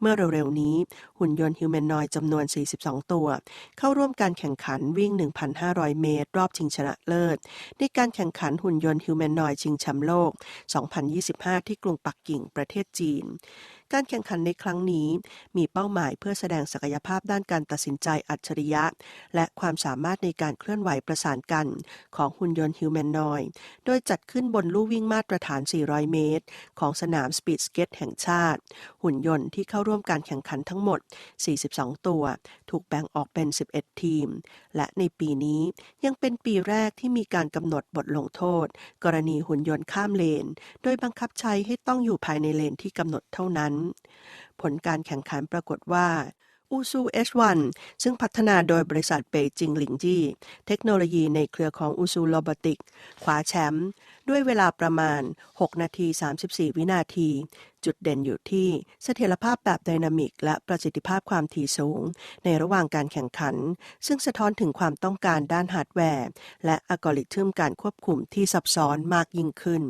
เมื่อเร็วๆ นี้ หุ่นยนต์ฮิวแมนนอยจำนวน 42 ตัว เข้าร่วมการแข่งขันวิ่ง 1,500 เมตร รอบชิงชนะเลิศ ในการแข่งขันหุ่นยนต์ฮิวแมนนอยชิงแชมป์โลก 2025 ที่กรุงปักกิ่งประเทศจีน การแข่งขันในครั้งนี้มีเป้าหมายเพื่อแสดงศักยภาพด้านการตัดสินใจอัจฉริยะ และความสามารถในการเคลื่อนไหวประสานกันของหุ่นยนต์ฮิวแมนนอยโดยจัดขึ้นบนลู่วิ่งมาตรฐาน 400 เมตร ของสนามสปีดสเก็ตแห่งชาติ หุ่นยนต์ที่เข้าร่วมการแข่งขันทั้งหมด 42 ตัว ถูกแบ่งออกเป็น 11 ทีม และในปีนี้ยังเป็นปีแรกที่มีการกำหนดบทลงโทษ กรณีหุ่นยนต์ข้ามเลน โดยบังคับใช้ให้ต้องอยู่ภายในเลนที่กำหนดเท่านั้น ผลการแข่งขันปรากฏว่า อูซู H1 ซึ่งพัฒนาโดยบริษัทเปจิงหลิงจี้ เทคโนโลยีในเครือของอูซูโรบอติกคว้าแชมป์ด้วยเวลาประมาณ 6 นาที 34 วินาที จุดเด่นอยู่ที่เสถียรภาพแบบไดนามิก และประสิทธิภาพความถี่สูง ในระหว่างการแข่งขัน ซึ่งสะท้อนถึงความต้องการด้านฮาร์ดแวร์ และอัลกอริทึมการควบคุมที่ซับซ้อนมากยิ่งขึ้น